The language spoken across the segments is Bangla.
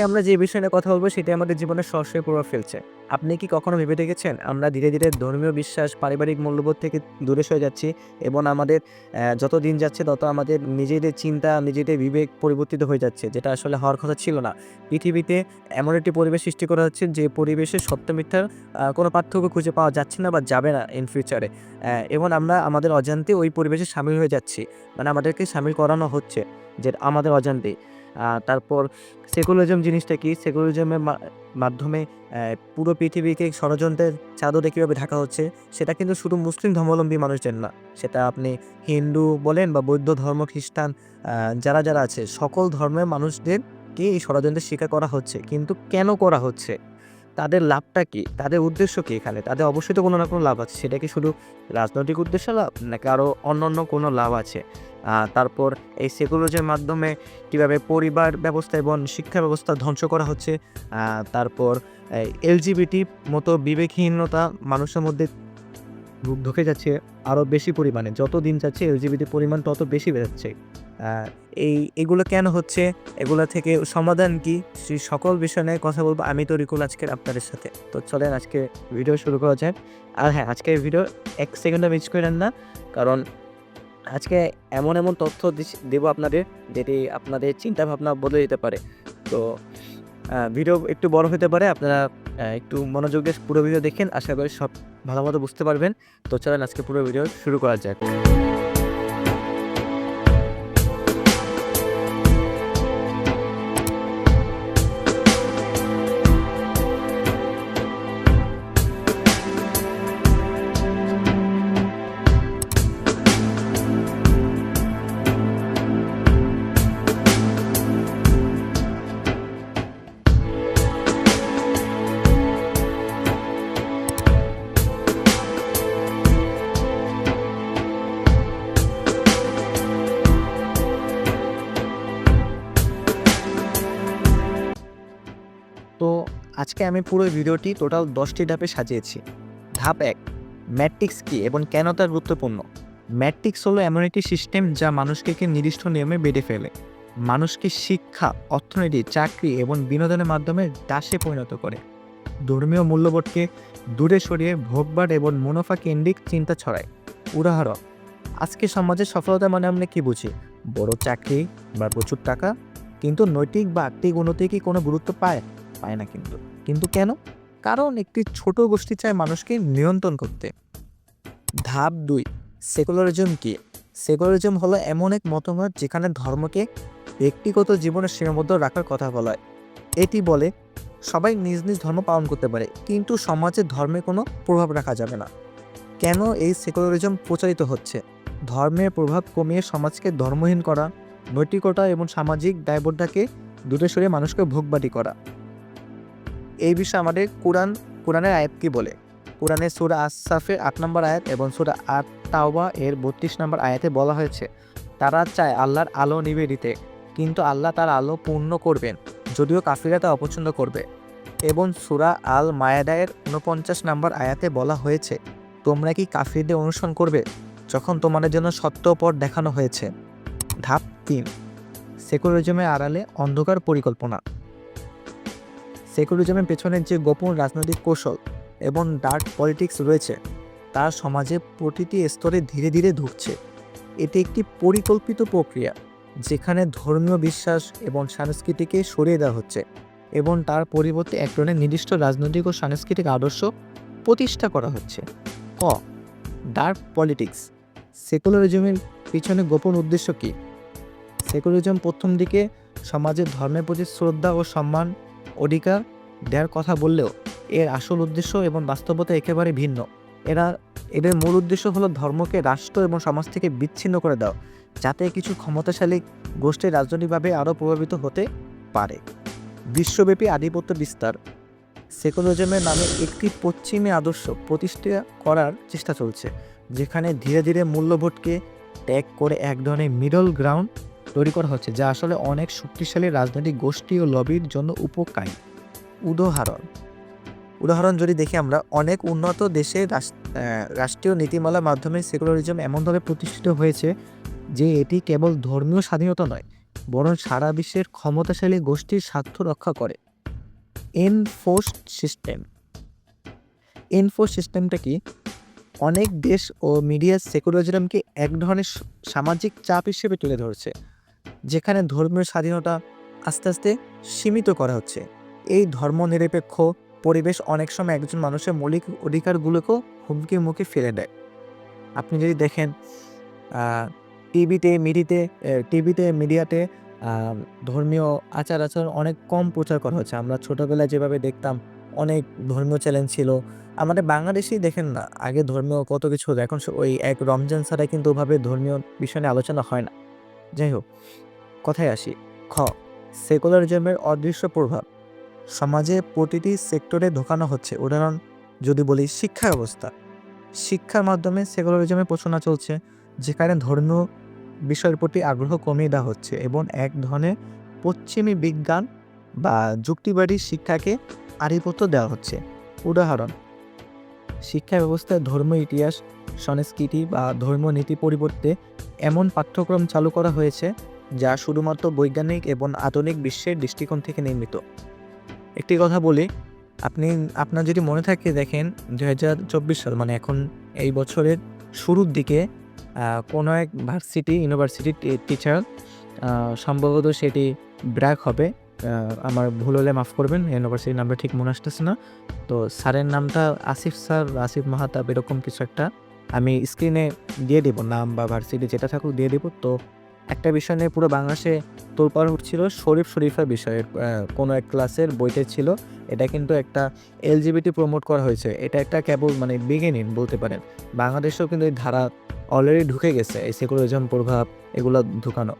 আজকে আমরা যে বিষয় নিয়ে কথা বলব সেটা আমাদের জীবনে সরাসরি প্রভাব ফেলছে। আপনি কি কখনো ভেবে দেখেছেন? আমরা ধীরে ধীরে ধর্মীয় বিশ্বাস পারিবারিক মূল্যবোধ থেকে দূরে সরে যাচ্ছি এবং আমাদের যত দিন যাচ্ছে তত আমাদের নিজেদের চিন্তা নিজেদের বিবেক পরিবর্তিত হয়ে যাচ্ছে যেটা আসলে হওয়ার কথা ছিল না। পৃথিবীতে এমন একটি পরিবেশ সৃষ্টি করা হচ্ছে যে পরিবেশে সত্য মিথ্যার কোনো পার্থক্য খুঁজে পাওয়া যাচ্ছে না বা যাবে না ইন ফিউচারে এবং আমরা আমাদের অজান্তে ওই পরিবেশে সামিল হয়ে যাচ্ছি। মানে আমাদেরকে সামিল করানো হচ্ছে যে আমাদের অজান্তেই আহ, তারপর সেকুলারিজম জিনিসটা কি? সেকুলারিজমের মাধ্যমে পুরো পৃথিবীকে ষড়যন্ত্রের চাদরে কীভাবে ঢাকা হচ্ছে, সেটা কিন্তু শুধু মুসলিম ধর্মাবলম্বী মানুষদের না। সেটা আপনি হিন্দু বলেন বা বৌদ্ধ ধর্ম, খ্রিস্টান যারা যারা আছে, সকল ধর্মের মানুষদেরকে এই ষড়যন্ত্রের শিকার করা হচ্ছে। কিন্তু কেন করা হচ্ছে? তাদের লাভটা কি? তাদের উদ্দেশ্য কি এখানে? তাদের অবশ্যই তো কোনো না কোনো লাভ আছে। সেটা কি শুধু রাজনৈতিক উদ্দেশ্য লাভ? নাকি আরও অন্য অন্য কোনো লাভ আছে? তারপর এই সেকুলারিজমের মাধ্যমে কীভাবে পরিবার ব্যবস্থা এবং শিক্ষা ব্যবস্থা ধ্বংস করা হচ্ছে তারপর এলজিবিটি মতো বিবেকহীনতা মানুষের মধ্যে ঢুকে যাচ্ছে আরও বেশি পরিমাণে। যত দিন যাচ্ছে এলজিবিটি পরিমাণ তত বেশি আহ, এই এগুলো কেন হচ্ছে? এগুলো থেকে সমাধান কি? সেই সকল বিষয় নিয়ে কথা বলব আমি তো রিকুল আজকের আপনাদের সাথে। তো চলেন আজকে ভিডিও শুরু করা যায় আর হ্যাঁ আজকের ভিডিও এক সেকেন্ডও মিস করেন না কারণ আজকে এমন এমন তথ্য দেবো আপনাদের যেটি আপনাদের চিন্তাভাবনা বদলে যেতে পারে। তো ভিডিও একটু বড় হতে পারে, আপনারা একটু মনোযোগ দিয়ে পুরো ভিডিও দেখেন, আশা করি সব ভালো মতো বুঝতে পারবেন। তো চলেন আজকে পুরো ভিডিও শুরু করা যাক। আজকে আমি পুরো ভিডিওটি টোটাল দশটি ধাপে সাজিয়েছি। ধাপ এক, ম্যাট্রিক্স কি এবং কেন তা গুরুত্বপূর্ণ? ম্যাট্রিক্স হলো এমন একটি সিস্টেম যা মানুষকে নির্দিষ্ট নিয়মে বেঁধে ফেলে। মানুষকে শিক্ষা, অর্থনীতি, চাকরি এবং বিনোদনের মাধ্যমে দাসে পরিণত করে। ধর্মীয় মূল্যবোধকে দূরে সরিয়ে ভোগবাদ এবং মুনাফা কেন্দ্রিক চিন্তা ছড়ায়। উদাহরণ, আজকে সমাজের সফলতা মানে আমরা কি বুঝি? বড় চাকরি বা প্রচুর টাকা, কিন্তু নৈতিক বা আর্থিক উন্নতি কি কোনো গুরুত্ব পায়? পায় না কিন্তু। কিন্তু কেন? কারণ একটি ছোট গোষ্ঠী চায় মানুষকে নিয়ন্ত্রণ করতে। ধাপ দুই সেকুলারিজম কি? সেকুলারিজম হলো এমন এক মতামত যেখানে ধর্মকে ব্যক্তিগত জীবনে সীমাবদ্ধ রাখার কথা বলা হয়। এটি বলে, সবাই নিজ নিজ ধর্ম পালন করতে পারে, কিন্তু সমাজে ধর্মে কোনো প্রভাব রাখা যাবে না। কেন এই সেকুলারিজম প্রচারিত হচ্ছে? ধর্মের প্রভাব কমিয়ে সমাজকে ধর্মহীন করা, নৈতিকতা এবং সামাজিক দায়বদ্ধতাকে দূরে সরিয়ে মানুষকে ভোগবাদী করা। এই বিষয়ে আমাদের কোরআন, কোরআনের আয়াত কি বলে? কোরআনের সুরা আসাফের আট নম্বর আয়াত এবং সুরা আট তাওবা এর বত্রিশ নম্বর আয়াতে বলা হয়েছে, তারা চায় আল্লাহর আলো নিবে দিতে কিন্তু আল্লাহ তার আলো পূর্ণ করবেন, যদিও কাফিরা তা অপছন্দ করবে। এবং সুরা আল মায়াদায়ের উনপঞ্চাশ নম্বর আয়াতে বলা হয়েছে, তোমরা কি কাফিরদের অনুসরণ করবে, যখন তোমাদের জন্য সত্য পথ দেখানো হয়েছে? ধাপ তিন, সেকুলারিজমের আড়ালে অন্ধকার পরিকল্পনা। সেকুলারিজমের পেছনে যে গোপন রাজনৈতিক কৌশল এবং ডার্ক পলিটিক্স রয়েছে, তা সমাজে প্রতিটি স্তরে ধীরে ধীরে ঢুকছে। এটি একটি পরিকল্পিত প্রক্রিয়া, যেখানে ধর্মীয় বিশ্বাস এবং সংস্কৃতিকে সরিয়ে দেওয়া হচ্ছে এবং তার পরিবর্তে এক ধরনের নির্দিষ্ট রাজনৈতিক ও সাংস্কৃতিক আদর্শ প্রতিষ্ঠা করা হচ্ছে। ক, ডার্ক পলিটিক্স, সেকুলারিজমের পিছনে গোপন উদ্দেশ্য কী? সেকুলারিজম প্রথম দিকে সমাজের ধর্মের প্রতি শ্রদ্ধা ও সম্মান অধিকার দেওয়ার কথা বললেও এর আসল উদ্দেশ্য এবং বাস্তবতা একেবারে ভিন্ন। এরা, এদের মূল উদ্দেশ্য হলো ধর্মকে রাষ্ট্র এবং সমাজ থেকে বিচ্ছিন্ন করে দেওয়া যাতে কিছু ক্ষমতাশালী গোষ্ঠী রাজনৈতিকভাবে আরও প্রভাবিত হতে পারে। বিশ্বব্যাপী আধিপত্য বিস্তার, সেকুলারিজমের নামে একটি পশ্চিমী আদর্শ প্রতিষ্ঠা করার চেষ্টা চলছে, যেখানে ধীরে ধীরে মূল্যবোধকে ত্যাগ করে এক ধরনের মিডল গ্রাউন্ড তৈরি করা হচ্ছে, যা আসলে অনেক শক্তিশালী রাজনৈতিক গোষ্ঠী ও লবির জন্য উপকারী। উদাহরণ উদাহরণ যদি দেখি আমরা, অনেক উন্নত দেশে রাষ্ট্রীয় নীতিমালার মাধ্যমে সেকুলারিজম এমনভাবে প্রতিষ্ঠিত হয়েছে যে এটি কেবল ধর্মীয় স্বাধীনতা নয়, বরং সারা বিশ্বের ক্ষমতাশালী গোষ্ঠীর স্বার্থ রক্ষা করে। এনফোর্সড সিস্টেম, এনফোর্স সিস্টেমটা কি? অনেক দেশ ও মিডিয়া সেকুলারিজমকে এক ধরনের সামাজিক চাপ হিসেবে তুলে ধরছে। যেখানে ধর্মীয় স্বাধীনতা আস্তে আস্তে সীমিত করা হচ্ছে। এই ধর্মনিরপেক্ষ পরিবেশ অনেক সময় একজন মানুষের মৌলিক অধিকারগুলোকেও হুমকির মুখে ফেলে দেয়। আপনি যদি দেখেন টিভিতে মিডিতে টিভিতে, মিডিয়াতে ধর্মীয় আচার আচরণ অনেক কম প্রচার করা হচ্ছে। আমরা ছোটোবেলায় যেভাবে দেখতাম, অনেক ধর্মীয় চ্যালেঞ্জ ছিল। আমাদের বাংলাদেশেই দেখেন না, আগে ধর্মীয় কত কিছু এখন ওই এক রমজান ছাড়া কিন্তু ওভাবে ধর্মীয় বিষয় নিয়ে আলোচনা হয় না। যাই হোক কথায় আসি। খ সেকুলারিজমের অদৃশ্য প্রভাব। সমাজে প্রতিটি সেক্টরে ঢোকানো হচ্ছে। উদাহরণ, যদি বলি শিক্ষা ব্যবস্থা। শিক্ষার মাধ্যমে সেকুলারিজমের প্রচলনা চলছে, যেখানে ধর্মীয় বিষয়ের প্রতি আগ্রহ কমিয়ে দেওয়া হচ্ছে এবং এক ধরনের পশ্চিমী বিজ্ঞান বা যুক্তিবাদী শিক্ষাকে আধিপত্য দেওয়া হচ্ছে। উদাহরণ শিক্ষা ব্যবস্থায় ধর্ম ইতিহাস, সংস্কৃতি বা ধর্মীয় নীতি পরিবর্তে এমন পাঠ্যক্রম চালু করা হয়েছে যা শুধুমাত্র বৈজ্ঞানিক এবং আধুনিক বিশ্বের দৃষ্টিকোণ থেকে নির্মিত। একটি কথা বলি, আপনি, আপনার যদি মনে থাকে দেখেন দু হাজার চব্বিশ সাল মানে এখন এই বছরের শুরুর দিকে কোনো এক ভার্সিটি, ইউনিভার্সিটির টিচার সম্ভবত সেটি ব্র্যাক হবে। আমার ভুল হলে মাফ করবেন ইউনিভার্সিটির নামটা ঠিক মনে আসতেছে না। তো স্যারের নামটা আসিফ স্যার, আসিফ মাহাতাব, এরকম কিছু একটা। আমি স্ক্রিনে দিয়ে দেবো নাম বা ভার্সিটি যেটা থাকুক দিয়ে দেবো। তো একটা বিষয় নিয়ে পুরো বাংলাদেশে তোলপাড় উঠছিল শরীফ শরীফা বিষয়ের কোনো এক ক্লাসের বইতে ছিল। এটা কিন্তু একটা এলজিবিটি প্রমোট করা হয়েছে। এটা একটা কেবল মানে বিগিনিং বলতে পারেন। বাংলাদেশেও কিন্তু এই ধারা অলরেডি ঢুকে গেছে। এই সেকুলারিজম প্রভাব, এগুলো ঢুকানো।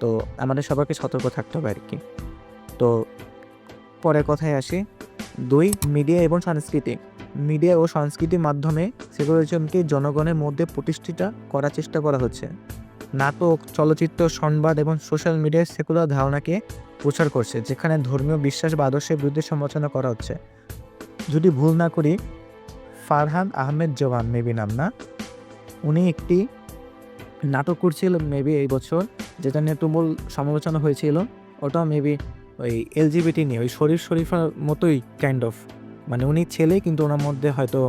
তো আমাদের সবাইকে সতর্ক থাকতে হবে আর কি। তো পরে কথায় আসি। দুই, মিডিয়া এবং সংস্কৃতি। মিডিয়া ও সংস্কৃতির মাধ্যমে সেকুলারিজমকে জনগণের মধ্যে প্রতিষ্ঠিত করার চেষ্টা করা হচ্ছে। নাটক, চলচ্চিত্র, সংবাদ এবং সোশ্যাল মিডিয়ায় সেকুলার ধারণাকে প্রচার করছে, যেখানে ধর্মীয় বিশ্বাস বা আদর্শের বিরুদ্ধে সমালোচনা করা হচ্ছে। যদি ভুল না করি, ফারহান আহমেদ জওয়ান, মেবি নাম না? উনি একটি নাটক করছিল, মেবি এই বছর, যেটা নিয়ে তুমুল সমালোচনা হয়েছিল। ওটাও মেবি ওই এলজিবিটি নিয়ে, ওই শরীর শরীফার মতোই কাইন্ড অফ মানে উনি ছেলে, কিন্তু ওনার মধ্যে হয়তো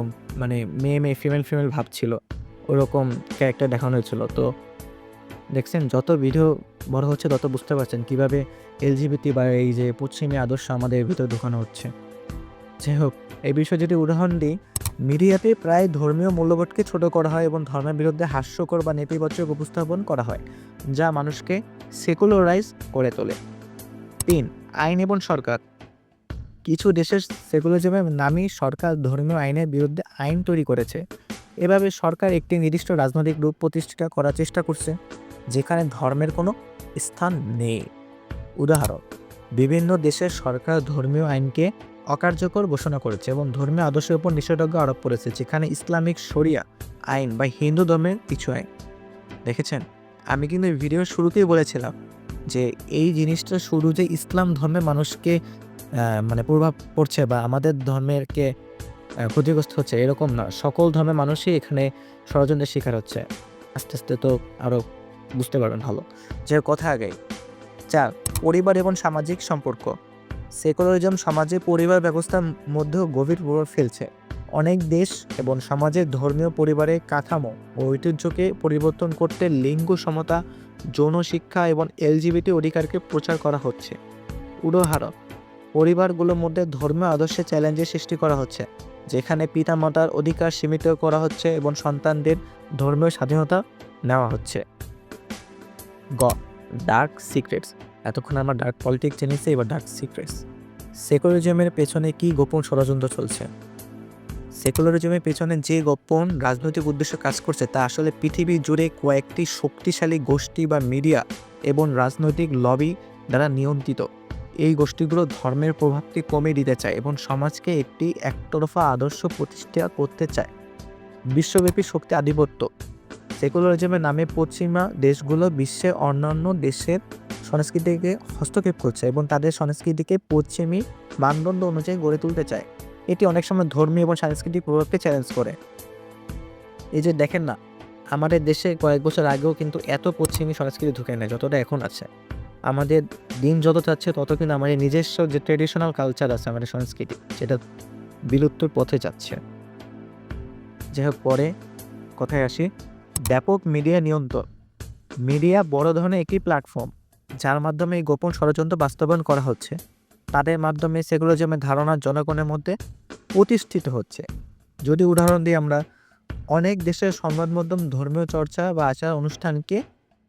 মানে মেয়ে মেয়ে ফিমেল ফিমেল ভাব ছিল। ওরকম ক্যারেক্টার দেখানো হয়েছিল। তো দেখছেন, যত ভিডিও বড় হচ্ছে, তত বুঝতে পারছেন কীভাবে এলজিবিটি বা এই যে পশ্চিমী আদর্শ আমাদের ভিতরে ঢোকানো হচ্ছে। যাই হোক, এই বিষয়ে যদি উদাহরণ দিই, মিডিয়াতে প্রায় ধর্মীয় মূল্যবোধকে ছোট করা হয় এবং ধর্মের বিরুদ্ধে হাস্যকর বা নেতিবাচক উপস্থাপন করা হয়, যা মানুষকে সেকুলারাইজ করে তোলে। তিন আইন এবং সরকার। কিছু দেশের সেকুলারিজমের নামই সরকার ধর্মীয় আইনের বিরুদ্ধে আইন তৈরি করেছে, এভাবে সরকার একটি নির্দিষ্ট রাজনৈতিক রূপ প্রতিষ্ঠা করার চেষ্টা করছে, যেখানে ধর্মের কোনো স্থান নেই। উদাহরণ, বিভিন্ন দেশের সরকার ধর্মীয় আইনকে অকার্যকর ঘোষণা করেছে এবং ধর্মীয় আদর্শের উপর নিষেধাজ্ঞা আরোপ করেছে, যেখানে ইসলামিক শরিয়া আইন বা হিন্দু ধর্মের কিছু আইন। দেখেছেন? আমি কিন্তু ভিডিওর শুরুতেই বলেছিলাম যে এই জিনিসটা শুরু যে ইসলাম ধর্মে মানুষকে মানে প্রভাব পড়ছে বা আমাদের ধর্মেরকে ক্ষতিগ্রস্ত হচ্ছে এরকম না। সকল ধর্মের মানুষই এখানে ষড়যন্ত্রের শিকার হচ্ছে। আস্তে আস্তে তো আরও বুঝতে পারবেন ভালো। যে কথা আগে। চার পরিবার এবং সামাজিক সম্পর্ক। সেকুলারিজম সমাজে পরিবার ব্যবস্থার মধ্যেও গভীর প্রভাব ফেলছে। অনেক দেশ এবং সমাজের ধর্মীয় পরিবারের কাঠামো ও ঐতিহ্যকে পরিবর্তন করতে লিঙ্গ সমতা যৌন শিক্ষা এবং এলজিবিটি অধিকারকে প্রচার করা হচ্ছে। উদাহরণ পরিবারগুলোর মধ্যে ধর্মীয় আদর্শে চ্যালেঞ্জের সৃষ্টি করা হচ্ছে, যেখানে পিতামাতার অধিকার সীমিত করা হচ্ছে এবং সন্তানদের ধর্মীয় স্বাধীনতা নেওয়া হচ্ছে। গ ডার্ক সিক্রেটস এতক্ষণ আমরা ডার্ক পলিটিক্স জেনেছি, এবার ডার্ক সিক্রেটস সেকুলারিজমের পেছনে কি গোপন ষড়যন্ত্র চলছে? সেকুলারিজমের পেছনে যে গোপন রাজনৈতিক উদ্দেশ্য কাজ করছে, তা আসলে পৃথিবী জুড়ে কয়েকটি শক্তিশালী গোষ্ঠী বা মিডিয়া এবং রাজনৈতিক লবি দ্বারা নিয়ন্ত্রিত। এই গোষ্ঠীগুলো ধর্মের প্রভাবটি কমিয়ে দিতে চায় এবং সমাজকে একটি একতরফা আদর্শ প্রতিষ্ঠা করতে চায়। বিশ্বব্যাপী শক্তি আধিপত্য। সেকুলারিজমের নামে পশ্চিমা দেশগুলো বিশ্বের অন্যান্য দেশের সংস্কৃতিকে হস্তক্ষেপ করছে এবং তাদের সংস্কৃতিকে পশ্চিমী মানদণ্ড অনুযায়ী গড়ে তুলতে চায়। এটি অনেক সময় ধর্মীয় এবং সাংস্কৃতিক প্রভাবকে চ্যালেঞ্জ করে। এই যে দেখেন না, আমাদের দেশে কয়েক বছর আগেও কিন্তু এত পশ্চিমী সংস্কৃতি ঢুকে নেয় যতটা এখন আছে। আমাদের দিন যত যাচ্ছে, তত কিন্তু আমাদের নিজস্ব যে ট্রেডিশনাল কালচার আছে, আমাদের সংস্কৃতি, সেটা বিলুপ্তর পথে যাচ্ছে। যাই হোক, পরে কথায় আসি। ব্যাপক মিডিয়া নিয়ন্ত্রণ। মিডিয়া বড় ধরনের একটি প্ল্যাটফর্ম যার মাধ্যমে এই গোপন ষড়যন্ত্র বাস্তবায়ন করা হচ্ছে। তাদের মাধ্যমে সেগুলো যেমন ধারণা জনগণের মধ্যে প্রতিষ্ঠিত হচ্ছে। যদি উদাহরণ দিই আমরা, অনেক দেশের সংবাদ মাধ্যম ধর্মীয় চর্চা বা আচার অনুষ্ঠানকে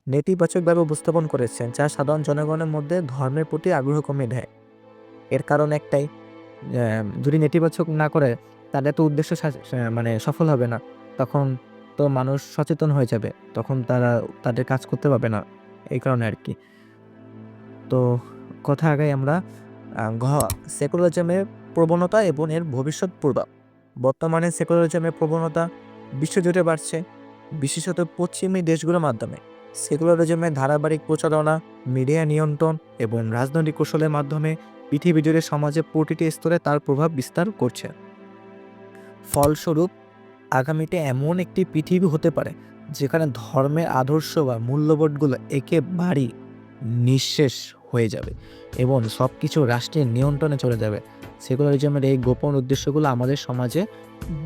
নেতিবাচকভাবে উপস্থাপন করেছেন, যা সাধারণ জনগণের মধ্যে ধর্মের প্রতি আগ্রহ কমিয়ে দেয়। এর কারণ একটাই যদি নেতিবাচক না করে তাদের তো উদ্দেশ্য মানে সফল হবে না। তখন তো মানুষ সচেতন হয়ে যাবে, তখন তারা তাদের কাজ করতে পারবে না, এই কারণে আর কি। তো কথা আগে আমরা ঘ, সেকুলারিজমের প্রবণতা এবং এর ভবিষ্যৎ পূর্বা বর্তমানে সেকুলারিজমের প্রবণতা বিশ্বজুড়ে বাড়ছে, বিশেষত পশ্চিমী দেশগুলোর মাধ্যমে। সেকুলারিজমের ধারাবাহিক প্রচারণা, মিডিয়া নিয়ন্ত্রণ এবং রাজনৈতিক কৌশলের মাধ্যমে পৃথিবী জুড়ে সমাজের প্রতিটি স্তরে তার প্রভাব বিস্তার করছে। ফলস্বরূপ, আগামীতে এমন একটি পৃথিবী হতে পারে, যেখানে ধর্মের আদর্শ বা মূল্যবোধগুলো একেবারেই নিঃশেষ হয়ে যাবে এবং সব কিছু রাষ্ট্রের নিয়ন্ত্রণে চলে যাবে। সেকুলারিজমের এই গোপন উদ্দেশ্যগুলো আমাদের সমাজে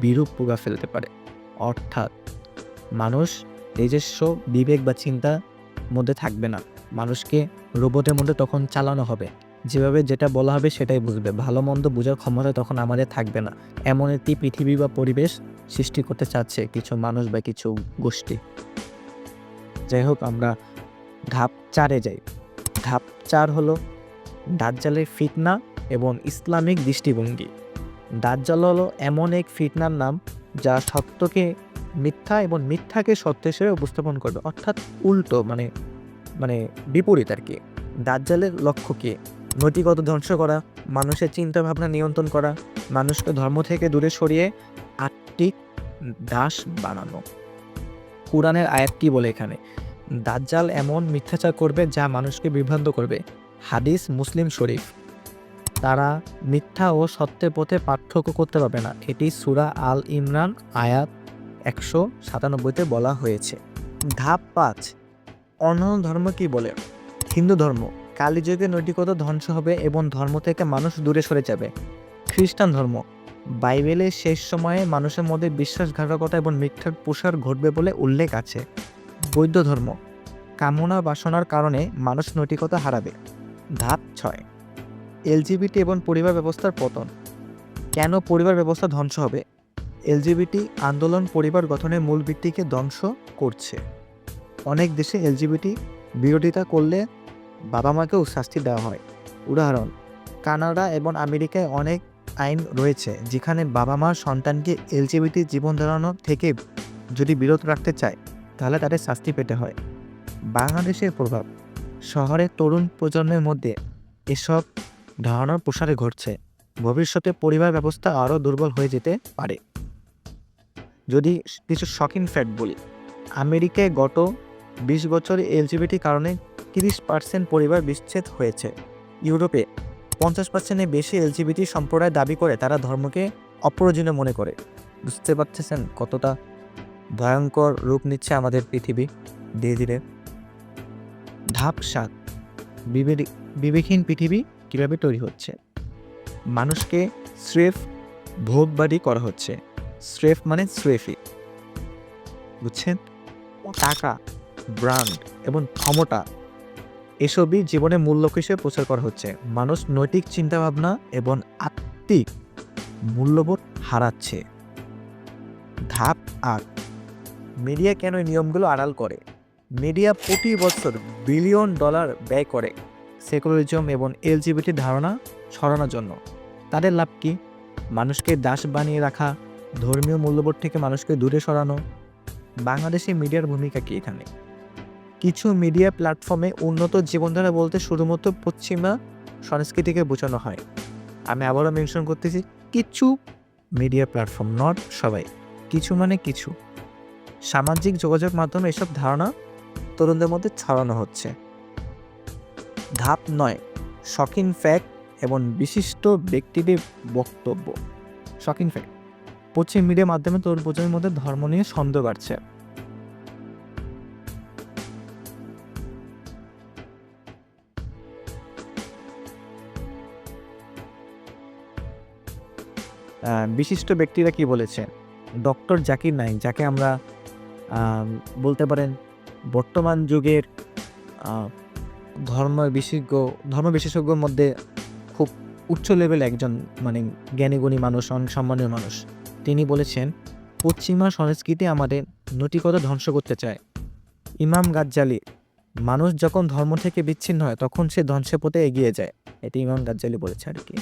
বিরূপ প্রভাব ফেলতে পারে। অর্থাৎ মানুষ নিজস্ব বিবেক বা চিন্তার মধ্যে থাকবে না। মানুষকে রোবটের মধ্যে তখন চালানো হবে। যেভাবে যেটা বলা হবে সেটাই বুঝবে। ভালো মন্দ বোঝার ক্ষমতা তখন আমাদের থাকবে না। এমন একটি পৃথিবী বা পরিবেশ সৃষ্টি করতে চাচ্ছে কিছু মানুষ বা কিছু গোষ্ঠী। যাই হোক, আমরা ধাপ চারে যাই। ধাপ চার হলো দাজ্জালের ফিতনা এবং ইসলামিক দৃষ্টিভঙ্গি। দাজ্জাল হলো এমন এক ফিতনার নাম যা সত্যকে, মিথ্যা এবং মিথ্যাকে সত্য হিসেবে উপস্থাপন করবে। অর্থাৎ উল্টো মানে মানে বিপরীত আর কি। দাজ্জালের লক্ষ্য কি? নৈতিকতা ধ্বংস করা, মানুষের চিন্তা ভাবনা নিয়ন্ত্রণ করা, মানুষকে ধর্ম থেকে দূরে সরিয়ে আত্মিক দাস বানানো। কোরআনের আয়াত কি বলে এখানে? দাজ্জাল এমন মিথ্যাচার করবে যা মানুষকে বিভ্রান্ত করবে। হাদিস মুসলিম শরীফ। তারা মিথ্যা ও সত্যের পথে পার্থক্য করতে পারবে না। এটি সুরা আল ইমরান আয়াত একশো সাতানব্বইতে বলা হয়েছে। ধাপ পাঁচ। অন্য ধর্ম কি বলে? হিন্দু ধর্ম। কালীযুগে নৈতিকতা ধ্বংস হবে এবং ধর্ম থেকে মানুষ দূরে সরে যাবে। খ্রিস্টান ধর্ম। বাইবেলের শেষ সময়ে মানুষের মধ্যে বিশ্বাসঘাতকতা এবং মিথ্যার প্রসার ঘটবে বলে উল্লেখ আছে। বৌদ্ধ ধর্ম। কামনা বাসনার কারণে মানুষ নৈতিকতা হারাবে। ধাপ ছয়। এলজিবিটি এবং পরিবার ব্যবস্থার পতন। কেন পরিবার ব্যবস্থা ধ্বংস হবে? এলজিবিটি আন্দোলন পরিবার গঠনের মূল ভিত্তিকে ধ্বংস করছে। অনেক দেশে এলজিবিটি বিরোধিতা করলে বাবা মাকেও শাস্তি দেওয়া হয়। উদাহরণ, কানাডা এবং আমেরিকায় অনেক আইন রয়েছে যেখানে বাবা মা সন্তানকে এলজিবিটি জীবন ধারণা থেকে যদি বিরত রাখতে চায়। তাহলে তাদের শাস্তি পেতে হয়। বাংলাদেশের প্রভাব। শহরের তরুণ প্রজন্মের মধ্যে এসব ধারণার প্রসারে ঘটছে। ভবিষ্যতে পরিবার ব্যবস্থা আরও দুর্বল হয়ে যেতে পারে। যদি কিছু শকিং ফ্যাক্ট বলি, আমেরিকায় গত বিশ বছরে এলজিবিটি কারণে তিরিশ পার্সেন্ট পরিবার বিচ্ছেদ হয়েছে। ইউরোপে পঞ্চাশ পার্সেন্টের বেশি এলজিবিটি সম্প্রদায় দাবি করে তারা ধর্মকে অপ্রয়োজনীয় মনে করে। বুঝতে পারতেছেন কতটা ভয়ঙ্কর রূপ নিচ্ছে আমাদের পৃথিবী, ধীরে ধীরে। ধাপ সাত। বিবেক বিবেকহীন পৃথিবী কীভাবে তৈরি হচ্ছে? মানুষকে স্রেফ ভোগবাদী করা হচ্ছে। স্রেফ মানে স্রেফি বুঝছেন? টাকা, ব্র্যান্ড এবং ক্ষমতা, এসবই জীবনের মূল্য হিসেবে প্রচার করা হচ্ছে। মানুষ নৈতিক চিন্তাভাবনা এবং আত্মিক মূল্যবোধ হারাচ্ছে। ধাপ আট। মিডিয়া কেন এই নিয়মগুলো আড়াল করে? মিডিয়া প্রতি বছর বিলিয়ন ডলার ব্যয় করে সেকুলারিজম এবং এলজিবিটি ধারণা ছড়ানোর জন্য। তাদের লাভ কি? মানুষকে দাস বানিয়ে রাখা, ধর্মীয় মূল্যবোধ থেকে মানুষকে দূরে সরানো। বাংলাদেশে মিডিয়ার ভূমিকা কি এখানে? কিছু মিডিয়া প্ল্যাটফর্মে উন্নত জীবনধারা বলতে শুধুমাত্র পশ্চিমা সংস্কৃতিকে বোঝানো হয়। আমি আবারও মেনশন করতেছি, কিছু মিডিয়া প্ল্যাটফর্ম, নট সবাই। কিছু মানে কিছু। সামাজিক যোগাযোগ মাধ্যমে এসব ধারণা তরুণদের মধ্যে ছড়ানো হচ্ছে। ধাপ নয় শখিন ফ্যাক্ট এবং বিশিষ্ট ব্যক্তিদের বক্তব্য। শখিন ফ্যাক্ট পশ্চিম মিডিয়ার মাধ্যমে তরুণ প্রজন্মের মধ্যে ধর্ম নিয়ে সন্দেহ বাড়ছে। বিশিষ্ট ব্যক্তিরা কি বলেছেন? ডক্টর জাকির নাইক, যাকে আমরা বলতে পারেন বর্তমান যুগের ধর্ম বিশেষজ্ঞ, ধর্ম বিশেষজ্ঞর মধ্যে খুব উচ্চ লেভেল একজন মানে জ্ঞানীগুণী মানুষ সম্মানীয় মানুষ। তিনি বলেছেন, পশ্চিমা সংস্কৃতি আমাদের নৈতিকতা ধ্বংস করতে চায়। ইমাম গাজ্জালি, মানুষ যখন ধর্ম থেকে বিচ্ছিন্ন হয়, তখন সে ধ্বংসের পথে এগিয়ে যায়। এটি ইমাম গাজ্জালি বলেছে আর কি।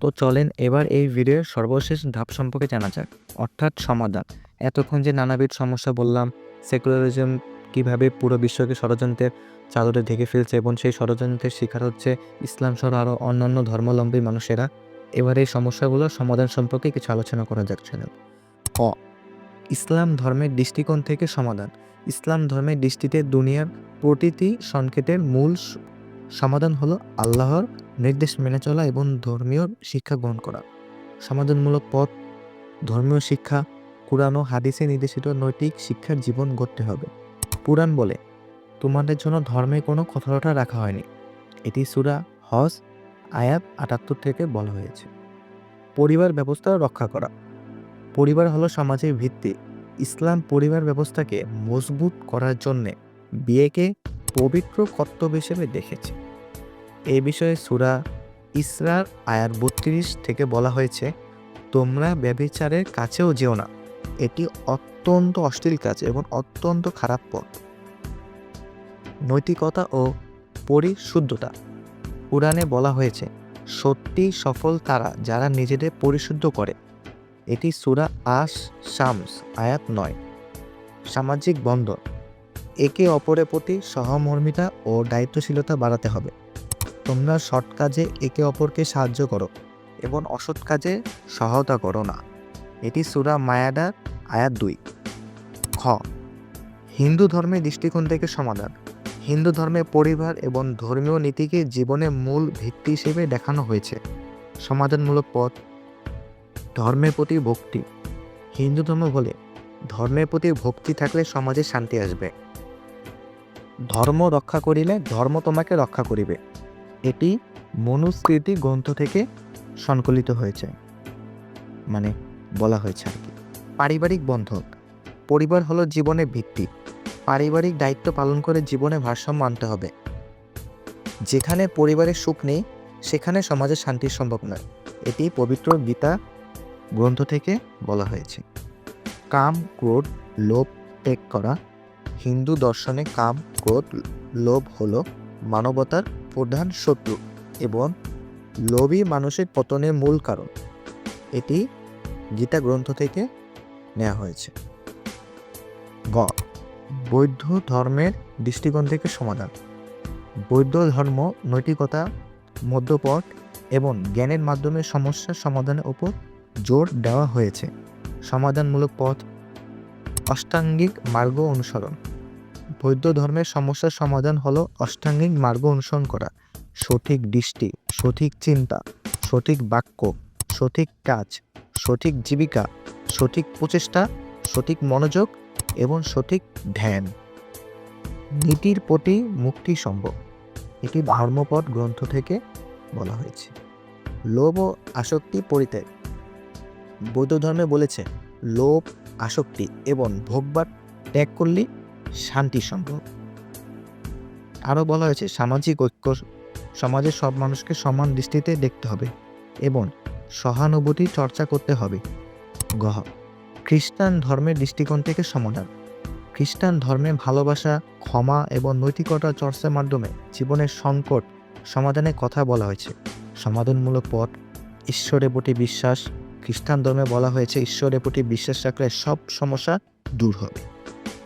তো চলেন এবার এই ভিডিওর সর্বশেষ ধাপ সম্পর্কে জানা যাক। অর্থাৎ সমাধান। এতক্ষণ যে নানাবিধ সমস্যা বললাম সেকুলারিজম কীভাবে পুরো বিশ্বকে ষড়যন্ত্রের চাদরে ঢেকে ফেলছে এবং সেই ষড়যন্ত্রের শিকার হচ্ছে ইসলাম সহ আরও অন্যান্য ধর্মাবলম্বী মানুষেরা, এবার এই সমস্যাগুলোর সমাধান সম্পর্কে কিছু আলোচনা করা যাচ্ছে না ক ইসলাম ধর্মের দৃষ্টিকোণ থেকে সমাধান। ইসলাম ধর্মের দৃষ্টিতে দুনিয়ার প্রতিটি সংকেতের মূল সমাধান হলো আল্লাহর নির্দেশ মেনে চলা এবং ধর্মীয় শিক্ষা গ্রহণ করা। সমাধানমূলক পথ, ধর্মীয় শিক্ষা, কোরআন ও হাদিসে নির্দেশিত নৈতিক শিক্ষার জীবন গড়তে হবে। পুরাণ বলে, তোমাদের জন্য ধর্মে কোনো কঠোরতা রাখা হয়নি। এটি সুরা হজ, আয়াত আটাত্তর থেকে বলা হয়েছে। পরিবার ব্যবস্থা রক্ষা করা। পরিবার হলো সমাজের ভিত্তি। ইসলাম পরিবার ব্যবস্থাকে মজবুত করার জন্যে বিয়েকে পবিত্র কর্তব্য হিসেবে দেখেছে। এ বিষয়ে সুরা ইসরার আয়ার বত্রিশ থেকে বলা হয়েছে, তোমরা ব্যবিচারের কাছেও যেও না। এটি অত্যন্ত অশ্লীল কাজ এবং অত্যন্ত খারাপ পথ। নৈতিকতা ও পরিশুদ্ধতা। পুরাণে বলা হয়েছে, সত্যি সফল তারা যারা নিজেদের পরিশুদ্ধ করে। এটি সুরা আস শামস আয়াত নয়। সামাজিক বন্ধন। একে অপরের প্রতি সহমর্মিতা ও দায়িত্বশীলতা বাড়াতে হবে। তোমরা সৎ কাজে একে অপরকে সাহায্য করো এবং অসৎ কাজে সহায়তা করো না। এটি সুরা মায়াদার আয়াত দুই। খ। হিন্দু ধর্মের দৃষ্টিকোণ থেকে সমাধান। হিন্দু ধর্মে পরিবার এবং ধর্মীয় নীতিকে জীবনের মূল ভিত্তি হিসেবে দেখানো হয়েছে। সমাধানমূলক পথ। ধর্মের প্রতি ভক্তি। হিন্দু ধর্ম বলে, ধর্মের প্রতি ভক্তি থাকলে সমাজে শান্তি আসবে। ধর্ম রক্ষা করিলে ধর্ম তোমাকে রক্ষা করিবে। এটি মনুস্মৃতি গ্রন্থ থেকে সংকলিত হয়েছে। মানে বলা হয়েছে আর কি। পারিবারিক বন্ধন। পরিবার হলো জীবনের ভিত্তি। পারিবারিক দায়িত্ব পালন করে জীবনে ভারসাম্য আনতে হবে। যেখানে পরিবারের সুখ নেই, সেখানে সমাজে শান্তি সম্ভব নয়। এটি পবিত্র গীতা গ্রন্থ থেকে বলা হয়েছে। কাম, ক্রোধ, লোভ ত্যাগ করা হিন্দু দর্শনে কাম, ক্রোধ, লোভ হল মানবতার প্রধান শত্রু এবং লোভী মানুষের পতনের মূল কারণ। এটি গীতা গ্রন্থ থেকে নেওয়া হয়েছে। গ, বৌদ্ধ ধর্মের দৃষ্টিকোণ থেকে সমাধান। বৌদ্ধ ধর্ম নৈতিকতা, মধ্যপথ এবং জ্ঞানের মাধ্যমে সমস্যার সমাধানের উপর জোর দেওয়া হয়েছে। সমাধানমূলক পথ, অষ্টাঙ্গিক মার্গ অনুসরণ। বৌদ্ধ ধর্মের সমস্যার সমাধান হলো অষ্টাঙ্গিক মার্গ অনুসরণ করা। সঠিক দৃষ্টি, সঠিক চিন্তা, সঠিক বাক্য, সঠিক কাজ, সঠিক জীবিকা, সঠিক প্রচেষ্টা, সঠিক মনোযোগ এবং সঠিক ধ্যান। নীতির প্রতি মুক্তি সম্ভব। এটি ধর্মপদ গ্রন্থ থেকে বলা হয়েছে। লোভ ও আসক্তি পরিত্যাগ। বৌদ্ধ ধর্মে বলেছে, লোভ, আসক্তি এবং ভোগবাদ ত্যাগ করলে শান্তি সম্ভব। আরও বলা হয়েছে, সামাজিক ঐক্য সমাজের সব মানুষকে সমান দৃষ্টিতে দেখতে হবে এবং সহানুভূতি চর্চা করতে হবে। গহ খ্রিস্টান ধর্মের দৃষ্টিকোণ থেকে সমাধান। খ্রিস্টান ধর্মে ভালোবাসা, ক্ষমা এবং নৈতিকতা চর্চার মাধ্যমে জীবনের সংকট সমাধানের কথা বলা হয়েছে। সমাধানমূলক পথ, ঈশ্বরের প্রতি বিশ্বাস। খ্রিস্টান ধর্মে বলা হয়েছে, ঈশ্বরের প্রতি বিশ্বাস রাখলে সব সমস্যা দূর হবে।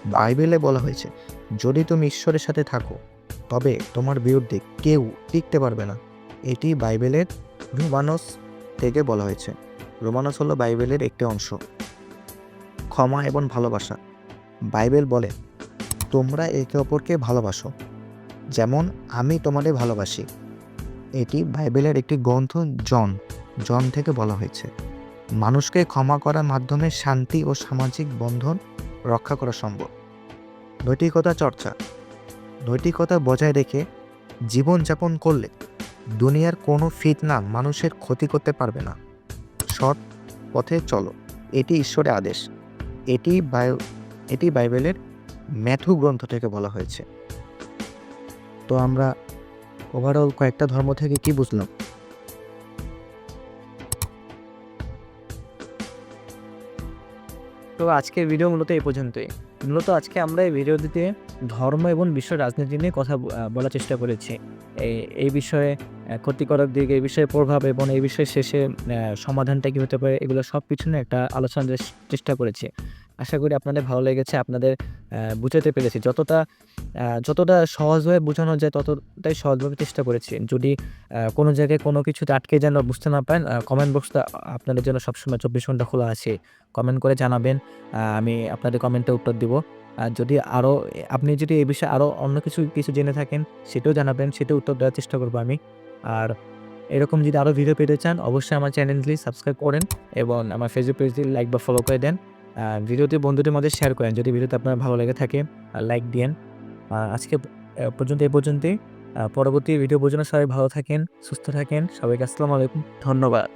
বাইবেলে বলা হয়েছে, যদি তুমি ঈশ্বরের সাথে থাকো, তবে তোমার বিরুদ্ধে কেউ টিকতে পারবে না। এটি বাইবেলের রোমানস থেকে বলা হয়েছে। রোমানস হলো বাইবেলের একটি অংশ। ক্ষমা এবং ভালোবাসা। বাইবেল বলে, তোমরা একে অপরকে ভালোবাসো, যেমন আমি তোমাদের ভালোবাসি। এটি বাইবেলের একটি গ্রন্থ, জন। জন থেকে বলা হয়েছে। মানুষকে ক্ষমা করার মাধ্যমে শান্তি ও সামাজিক বন্ধন রক্ষা করা সম্ভব। নৈতিকতা চর্চা। নৈতিকতা বজায় রেখে জীবনযাপন করলে দুনিয়ার কোনো ফিতনা মানুষের ক্ষতি করতে পারবে না। সৎ পথে চলো, এটি ঈশ্বরের আদেশ। এটি বাই, এটি বাইবেলের ম্যাথু গ্রন্থ থেকে বলা হয়েছে। তো আমরা ওভারঅল কয়েকটা ধর্ম থেকে কি বুঝলাম? তো আজকের ভিডিও মূলত এই পর্যন্তই। মূলত আজকে আমরা এই ভিডিওটিতে ধর্ম এবং বিশ্ব রাজনীতি নিয়ে কথা বলার চেষ্টা করেছি। এই এই বিষয়ে ক্ষতিকারক দিক, এই বিষয়ে প্রভাব এবং এই বিষয়ে শেষে সমাধানটা কী হতে পারে, এগুলো সব পিছনে একটা আলোচনার চেষ্টা করেছি। আশা করি আপনাদের ভালো লেগেছে, আপনাদের বুঝাতে পেরেছি। যতটা যতটা সহজভাবে বোঝানো যায়, ততটাই সহজভাবে চেষ্টা করেছি। যদি কোনো জায়গায় কোনো কিছু আটকে যেন বুঝতে না পারেন কমেন্ট বক্সটা আপনাদের জন্য সবসময় চব্বিশ ঘণ্টা খোলা আছে। কমেন্ট করে জানাবেন আমি আপনাদের কমেন্টে উত্তর দিব। আর যদি আরও আপনি যদি এই বিষয়ে আরও অন্য কিছু কিছু জেনে থাকেন, সেটাও জানাবেন, সেটাও উত্তর দেওয়ার চেষ্টা করব আমি। আর এরকম যদি আরও ভিডিও পেতে চান, অবশ্যই আমার চ্যানেলটি সাবস্ক্রাইব করেন এবং আমার ফেসবুক পেজটি লাইক বা ফলো করে দেন। ভিডিওটি বন্ধুদের মধ্যে শেয়ার করেন। যদি ভিডিওতে আপনার ভালো লেগে থাকে লাইক দিয়েন। আজকে পর্যন্ত এ পর্যন্তই। পরবর্তী ভিডিও পর্যন্ত সবাই ভালো থাকেন, সুস্থ থাকেন। সবাইকে আসসালামু আলাইকুম। ধন্যবাদ।